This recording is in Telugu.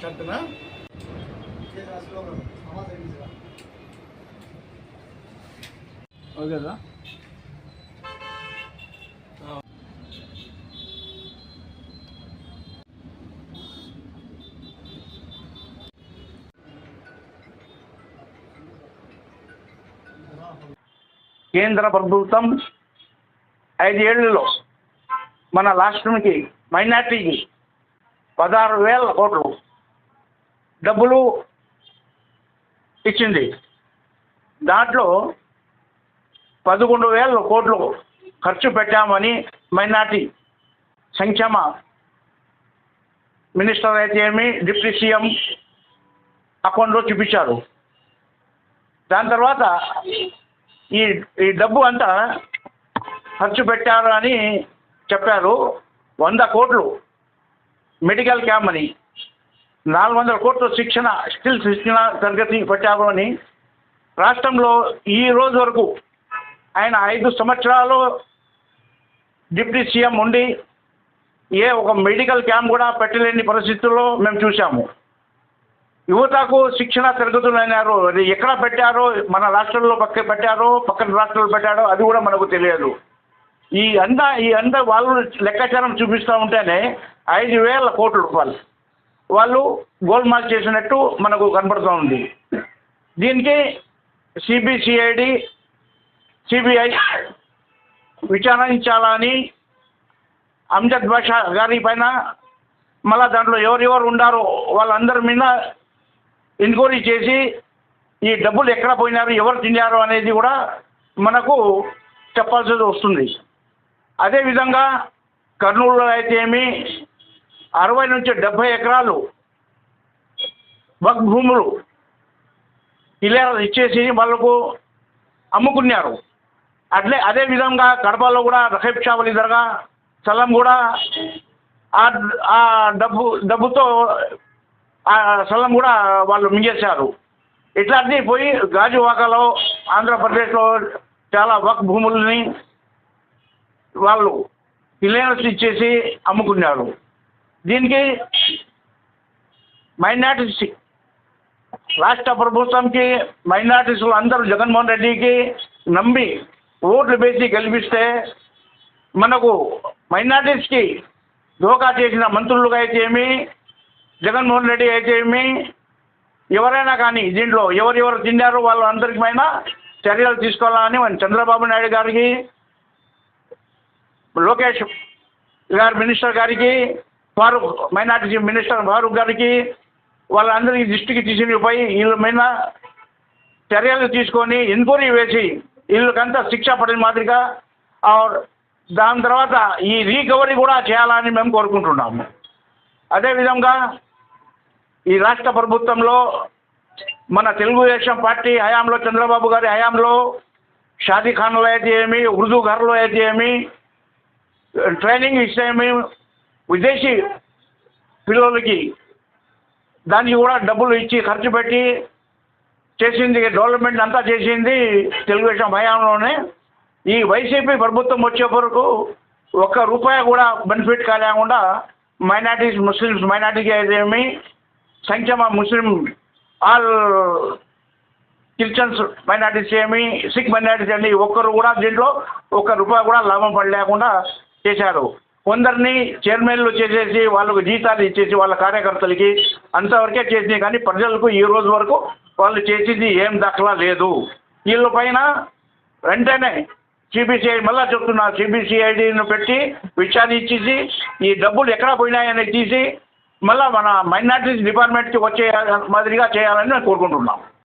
షర్టునా? ఓకే సార్ కేంద్ర ప్రభుత్వం ఐదేళ్ళలో మన రాష్ట్రానికి మైనార్టీకి పదహారు వేల కోట్లు డబ్బులు ఇచ్చింది. దాంట్లో పదకొండు వేల కోట్లు ఖర్చు పెట్టామని మైనార్టీ సంక్షేమ మినిస్టర్ అయితే ఏమి డిప్యూటీ సీఎం అకౌంట్లో చూపించారు. దాని తర్వాత ఈ ఈ డబ్బు అంతా ఖర్చు పెట్టారు అని చెప్పారు. వంద కోట్లు మెడికల్ క్యాంప్ అని. నాలుగు వందల కోట్ల శిక్షణ స్కిల్ శిక్షణ తరగతి పెట్టారు అని రాష్ట్రంలో ఈ రోజు వరకు ఆయన ఐదు సంవత్సరాలు డిప్యూటీ సీఎం ఉండి ఏ ఒక మెడికల్ క్యాంప్ కూడా పెట్టలేని పరిస్థితుల్లో మేము చూసాము యువతకు శిక్షణ తరగతులు అన్నారు అది ఎక్కడ పెట్టారో మన రాష్ట్రంలో పక్క పెట్టారో పక్కన రాష్ట్రంలో పెట్టారో అది కూడా మనకు తెలియదు. ఈ అంద ఈ అంద వాళ్ళు లెక్కాచారం చూపిస్తూ ఉంటేనే ఐదు వేల కోట్ల రూపాయలు. వాళ్ళు గోల్మాల్ చేసినట్టు మనకు కనపడుతూ ఉంది. దీనికి సిబిసిఐడి సిబిఐ విచారించాలని అంజద్ బాషా గారి పైన మళ్ళా దాంట్లో ఎవరెవరు ఉండారో వాళ్ళందరి మీద ఎంక్వైరీ చేసి ఈ డబ్బులు ఎక్కడ పోయినారు ఎవరు తిన్నారు అనేది కూడా మనకు చెప్పాల్సి వస్తుంది. అదేవిధంగా కర్నూలులో అయితే ఏమి అరవై నుంచి డెబ్భై ఎకరాలు వక్ భూములు ఇలా ఇచ్చేసి వాళ్ళకు అమ్ముకున్నారు. అట్లే అదే విధంగా కడపలో కూడా రహీబ్ షా వలి దర్గా స్థలం కూడా ఆ డబ్బు డబ్బుతో ఆ స్థలం కూడా వాళ్ళు మింగేశారు. ఇట్లాంటివి పోయి గాజువాకలో ఆంధ్రప్రదేశ్లో చాలా వక్ భూముల్ని వాళ్ళు క్లియరెన్స్ ఇచ్చేసి అమ్ముకున్నారు. దీనికి మైనార్టీస్ రాష్ట్ర ప్రభుత్వంకి మైనార్టీస్లు అందరూ జగన్మోహన్ రెడ్డికి నమ్మి ఓట్లు వేసి గెలిపిస్తే మనకు మైనార్టీస్కి దోకా చేసిన మంత్రులుగా అయితే ఏమి జగన్మోహన్ రెడ్డి అయితే ఏమి ఎవరైనా కానీ దీంట్లో ఎవరెవరు తిన్నారో వాళ్ళ అందరికి చర్యలు తీసుకోవాలని మన చంద్రబాబు నాయుడు గారికి లోకేష్ గారి మినిస్టర్ గారికి ఫారూక్ మైనార్టీ మినిస్టర్ ఫారూక్ గారికి వాళ్ళందరికీ దృష్టికి తీసుకుపోయి వీళ్ళ మీద చర్యలు తీసుకొని ఎంక్వైరీ వేసి వీళ్ళకంతా శిక్ష పడిన మాదిరిగా దాని తర్వాత ఈ రీకవరీ కూడా చేయాలని మేము కోరుకుంటున్నాము. అదేవిధంగా ఈ రాష్ట్ర ప్రభుత్వంలో మన తెలుగుదేశం పార్టీ హయాంలో చంద్రబాబు గారి హయాంలో షాదీఖాన్లో అయితే ఏమి ఉర్దూ ఘర్లో అయితే ఏమి ట్రైనింగ్ ఇస్తేమి విదేశీ పిల్లలకి దానికి కూడా డబ్బులు ఇచ్చి ఖర్చు పెట్టి చేసింది డెవలప్మెంట్ అంతా చేసింది తెలుగుదేశం హయాంలోనే. ఈ వైసీపీ ప్రభుత్వం వచ్చే వరకు ఒక్క రూపాయి కూడా బెనిఫిట్ కాలేకుండా మైనార్టీస్ ముస్లిమ్స్ మైనార్టీకి అయితే ఏమి సంక్షేమ ముస్లిం ఆల్ క్రిస్టియన్స్ మైనార్టీస్ ఏమి సిక్ మైనార్టీస్ ఏమి ఒక్కరు కూడా దీంట్లో ఒక్క రూపాయి కూడా లాభం పడలేకుండా చేశారు. కొందరిని చైర్మన్లు చేసేసి వాళ్ళకు జీతాలు ఇచ్చేసి వాళ్ళ కార్యకర్తలకి అంతవరకే చేసింది కానీ ప్రజలకు ఈ రోజు వరకు వాళ్ళు చేసింది ఏం దాఖలా లేదు. వీళ్ళ పైన వెంటనే సిబిసిఐ మళ్ళా చెప్తున్నా. సిబిసిఐడిని పెట్టి విచారించేసి ఈ డబ్బులు ఎక్కడ పోయినాయని తీసి మళ్ళా మన మైనార్టీస్ డిపార్ట్మెంట్కి వచ్చే మాదిరిగా చేయాలని నేను కోరుకుంటున్నాం.